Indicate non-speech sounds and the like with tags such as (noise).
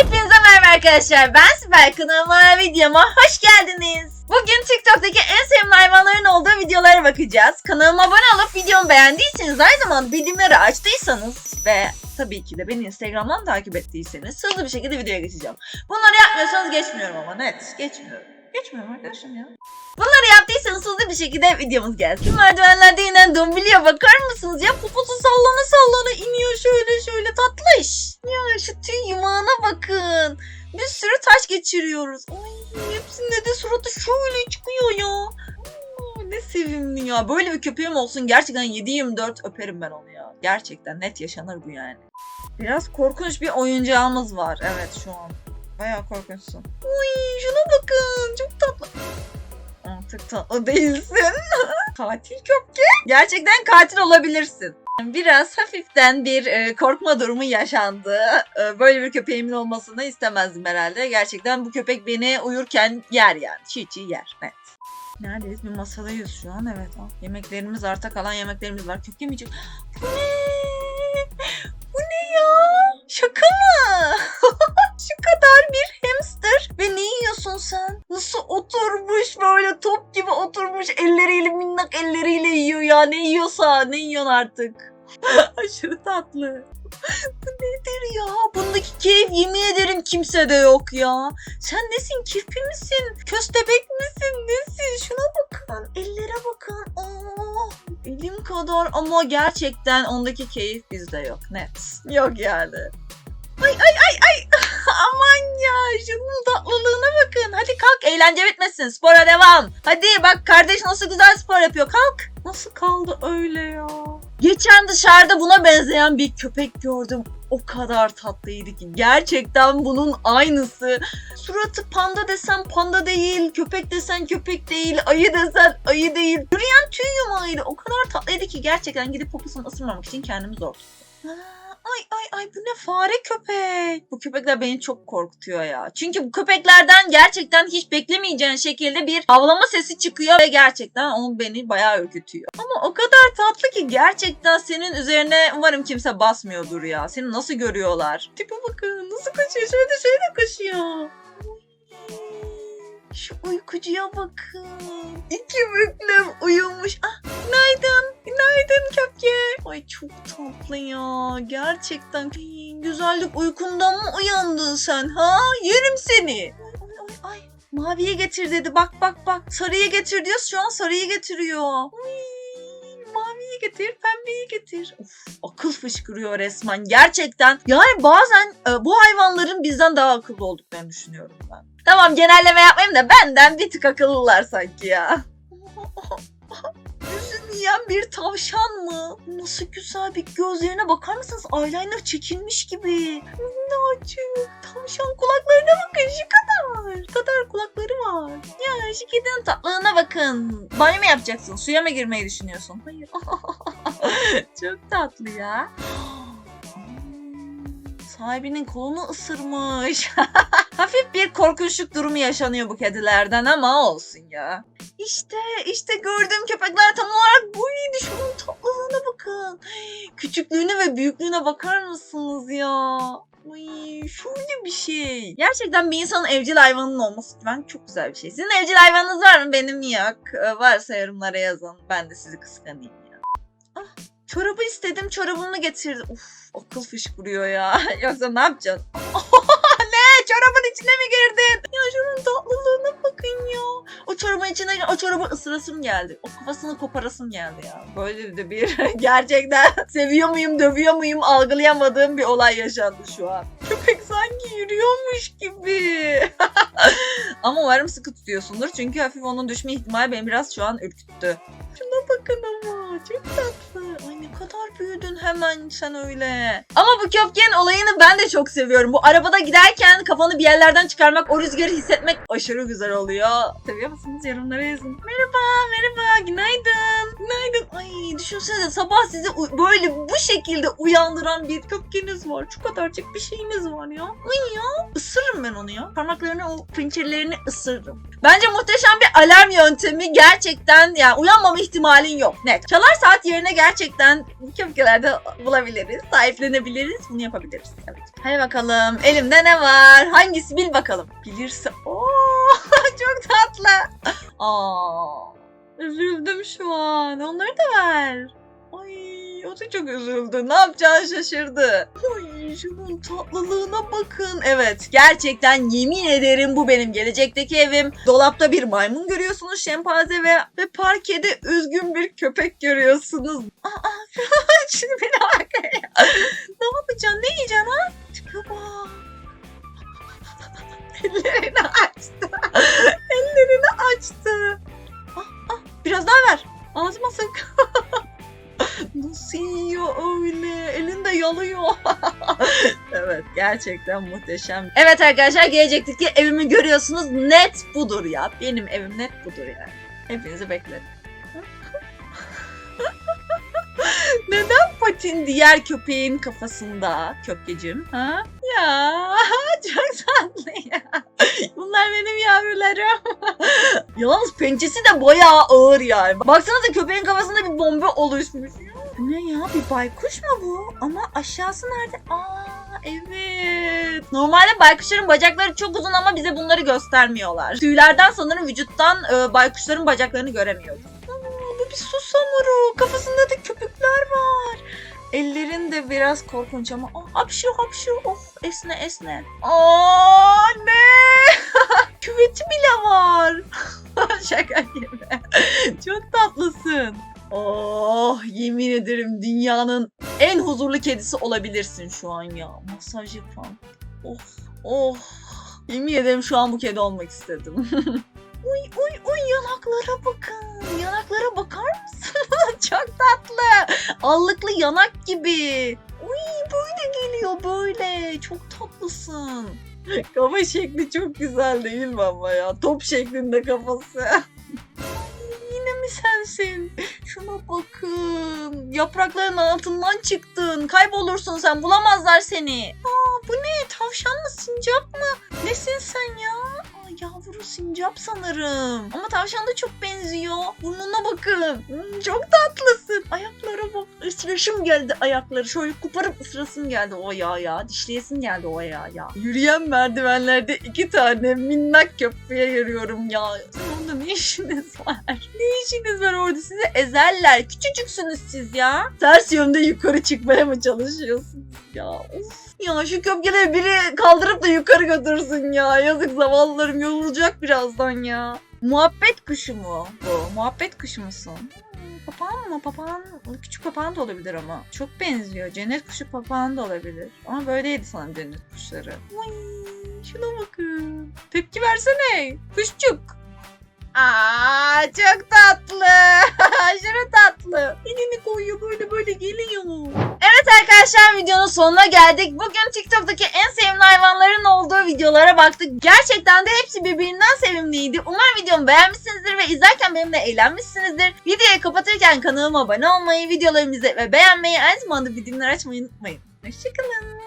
Hepinize merhaba arkadaşlar. Ben Sibel kanalıma videoma hoş geldiniz. Bugün TikTok'taki en sevimli hayvanların olduğu videolara bakacağız. Kanalıma abone olup videomu beğendiyseniz aynı zamanda bildirimleri açtıysanız ve tabii ki de beni Instagram'dan takip ettiyseniz hızlı bir şekilde videoya geçeceğim. Bunları yapmıyorsanız geçmiyorum ama net geçmiyorum. Geçmiyorum arkadaşım ya. Bunları yaptıysanız hızlı bir şekilde videomuz gelsin. Şu merdivenlerde inen dombiliye bakar mısınız ya? Poposu sallana sallana iniyor şöyle şöyle tatlış. Ya şu tüy yumağına bakın. Bir sürü taş geçiriyoruz. Ay hepsinde de suratı şöyle çıkıyor ya. Ne sevimli ya. Böyle bir köpeğim olsun gerçekten 7-24 öperim ben onu ya. Gerçekten net yaşanır bu yani. Biraz korkunç bir oyuncağımız var. Evet şu an. Bayağı korkunçsun. Uy şuna bakın. Çok tatlı. Artık tatlı değilsin. (laughs) katil köpke. Gerçekten katil olabilirsin. Biraz hafiften bir e, korkma durumu yaşandı. E, böyle bir köpeğimin olmasını istemezdim herhalde. Gerçekten bu köpek beni uyurken yer yani. Çiğ çiğ yer. Net. Neredeyiz? Bir masadayız şu an. Evet. Yemeklerimiz arta kalan yemeklerimiz var. Köpke mi minnak elleriyle yiyor ya. Ne yiyorsa ne yiyorsun artık. (laughs) Aşırı tatlı. Bu nedir ya? Bundaki keyif yemin ederim kimsede yok ya. Sen nesin? Kirpi misin? Köstebek misin? Nesin? Şuna bakın. Ellere bakın. Aa, elim kadar ama gerçekten ondaki keyif bizde yok. Net. Yok yani. Ay ay ay ay. Aman ya şunun tatlılığına bakın. Hadi kalk eğlence bitmesin. Spora devam. Hadi bak kardeş nasıl güzel spor yapıyor. Kalk. Nasıl kaldı öyle ya? Geçen dışarıda buna benzeyen bir köpek gördüm. O kadar tatlıydı ki. Gerçekten bunun aynısı. Suratı panda desen panda değil, köpek desen köpek değil, ayı desen ayı değil. Yürüyen tüy yumağıydı. O kadar tatlıydı ki gerçekten gidip poposunu ısırmamak için kendimi zor tuttum. Ay ay ay bu ne fare köpek. Bu köpekler beni çok korkutuyor ya. Çünkü bu köpeklerden gerçekten hiç beklemeyeceğin şekilde bir havlama sesi çıkıyor ve gerçekten onu beni bayağı ürkütüyor. Ama o kadar tatlı ki gerçekten senin üzerine umarım kimse basmıyordur ya. Seni nasıl görüyorlar? Tipe bakın nasıl kaçıyor şöyle şöyle kaçıyor. Şu uykucuya bakın. İki büklüm uyumuş. Ah günaydın. Günaydın köpke. Ay çok tatlı ya. Gerçekten. Ay, güzellik uykundan mı uyandın sen ha? Yerim seni. Ay ay ay. Maviye getir dedi. Bak bak bak. Sarıyı getir diyor. Şu an sarıyı getiriyor. Ay, getir, pembeyi getir. Uf, akıl fışkırıyor resmen. Gerçekten. Yani bazen e, bu hayvanların bizden daha akıllı olduklarını düşünüyorum ben. Tamam genelleme yapmayayım da benden bir tık akıllılar sanki ya. (laughs) Yüzünü yiyen bir tavşan mı? Nasıl güzel bir gözlerine bakar mısınız? Eyeliner çekilmiş gibi. Minnacık. Tavşan kulaklarına bakın şu kadar. Şu kadar kulakları var. Ya şu kedinin tatlılığına bakın. Banyo mu yapacaksın? Suya mı girmeyi düşünüyorsun? Hayır. (laughs) (laughs) Çok tatlı ya. Sahibinin kolunu ısırmış. (laughs) Hafif bir korkunçluk durumu yaşanıyor bu kedilerden ama olsun ya. İşte işte gördüğüm köpekler tam olarak buydu. Şunun tatlılığına bakın. Küçüklüğüne ve büyüklüğüne bakar mısınız ya? Ay şöyle bir şey. Gerçekten bir insanın evcil hayvanının olması ben çok güzel bir şey. Sizin evcil hayvanınız var mı? Benim yok. Varsa yorumlara yazın. Ben de sizi kıskanayım çorabı istedim. Çorabını getirdi. Uf akıl fışkırıyor ya. (laughs) Yoksa ne yapacaksın? (laughs) ne? Çorabın içine mi girdin? Ya şunun tatlılığına bakın ya. O çorabın içine o çorabı ısırasım geldi. O kafasını koparasım geldi ya. Böyle de bir (laughs) gerçekten seviyor muyum dövüyor muyum algılayamadığım bir olay yaşandı şu an. Köpek sanki yürüyormuş gibi. Ama umarım sıkı tutuyorsundur. Çünkü hafif onun düşme ihtimali beni biraz şu an ürküttü. Şuna bakın ama çok tatlı. Ay ne kadar büyüdün hemen sen öyle. Ama bu köpkenin olayını ben de çok seviyorum. Bu arabada giderken kafanı bir yerlerden çıkarmak, o rüzgarı hissetmek aşırı güzel oluyor. Seviyor musunuz? Yorumlara yazın. Merhaba, merhaba, günaydın. Günaydın. Düşünsene sabah sizi böyle bu şekilde uyandıran bir köpkeniz var. Şu kadarcık bir şeyiniz var ya. Ay ya. ısırırım ben onu ya. Parmaklarını o pinçelerini ısırırım. Bence muhteşem bir alarm yöntemi gerçekten yani uyanmama ihtimalin yok. Net. Çalar saat yerine gerçekten bu köpkelerde bulabiliriz. Sahiplenebiliriz. Bunu yapabiliriz. Evet. Hadi bakalım. Elimde ne var? Hangisi bil bakalım. Bilirse. Oo (laughs) çok tatlı. Aa. Üzüldüm şu an. Onları da ver. Ay o da çok üzüldü. Ne yapacağını şaşırdı. Ay şunun tatlılığına bakın. Evet gerçekten yemin ederim bu benim gelecekteki evim. Dolapta bir maymun görüyorsunuz şempanze ve, ve parkede üzgün bir köpek görüyorsunuz. Aa (laughs) şimdi beni bak. ne yapacaksın? Ne yiyeceksin ha? Tipe bak. (laughs) daha ver. Ağzıma sık. Nasıl yiyor öyle? Elinde yalıyor. (laughs) evet gerçekten muhteşem. Evet arkadaşlar gelecekteki evimi görüyorsunuz. Net budur ya. Benim evim net budur yani. Hepinizi beklerim. (laughs) Neden patin diğer köpeğin kafasında köpkecim? Ha? Ya (laughs) çok tatlı ya. Bunlar benim yavrularım. Yalnız pençesi de bayağı ağır yani. Baksanıza köpeğin kafasında bir bomba oluşmuş. Ne ya? Bir baykuş mu bu? Ama aşağısı nerede? Aa evet. Normalde baykuşların bacakları çok uzun ama bize bunları göstermiyorlar. Tüylerden sanırım vücuttan e, baykuşların bacaklarını göremiyoruz. Aa, bu bir susamuru. Kafasında da köpükler var. Ellerin de biraz korkunç ama oh, hapşu hapşu oh esne esne. Aa ne? (laughs) Şaka gibi. (laughs) Çok tatlısın. Oh yemin ederim dünyanın en huzurlu kedisi olabilirsin şu an ya. Masaj yapan. Oh oh. Yemin ederim şu an bu kedi olmak istedim. (laughs) uy uy uy yanaklara bakın. Yanaklara bakar mısın? (laughs) Çok tatlı. Allıklı yanak gibi. Uy böyle geliyor böyle. Çok tatlısın. (laughs) Kafa şekli çok güzel değil mi ama ya? Top şeklinde kafası. (laughs) Yine mi sensin? Şuna bakın. Yaprakların altından çıktın. Kaybolursun sen. Bulamazlar seni. Aa bu ne? Tavşan mı? Sincap mı? Nesin sen ya? Yavru sincap sanırım. Ama tavşan da çok benziyor. Burnuna bakın. Hmm, çok tatlısın. Ayaklara bak. Isırışım geldi ayakları. Şöyle koparıp ısırasım geldi o ya ya. Dişleyesim geldi o ya ya. Yürüyen merdivenlerde iki tane minnak köpeğe yürüyorum ya. Onda ne işiniz var? Ne işiniz var orada? Sizi ezerler. Küçücüksünüz siz ya. Ters yönde yukarı çıkmaya mı çalışıyorsunuz ya? Of. Ya şu köpkeleri biri kaldırıp da yukarı götürsün ya. Yazık zavallılarım yorulacak birazdan ya. Muhabbet kuşu mu bu? Muhabbet kuşu musun? Papağan mı? Papağan, küçük papağan da olabilir ama. Çok benziyor. Cennet kuşu papağan da olabilir. Ama böyleydi sanırım cennet kuşları. Vay, şuna bakın. Tepki versene. Kuşçuk. Aa çok tatlı. (laughs) Aşırı tatlı. Elini koyuyor böyle böyle geliyor. Evet arkadaşlar videonun sonuna geldik. Bugün TikTok'taki en sevimli hayvanların olduğu videolara baktık. Gerçekten de hepsi birbirinden sevimliydi. Umarım videomu beğenmişsinizdir ve izlerken benimle eğlenmişsinizdir. Videoyu kapatırken kanalıma abone olmayı, videolarımızı ve beğenmeyi, aynı zamanda bildirimleri açmayı unutmayın. Hoşçakalın.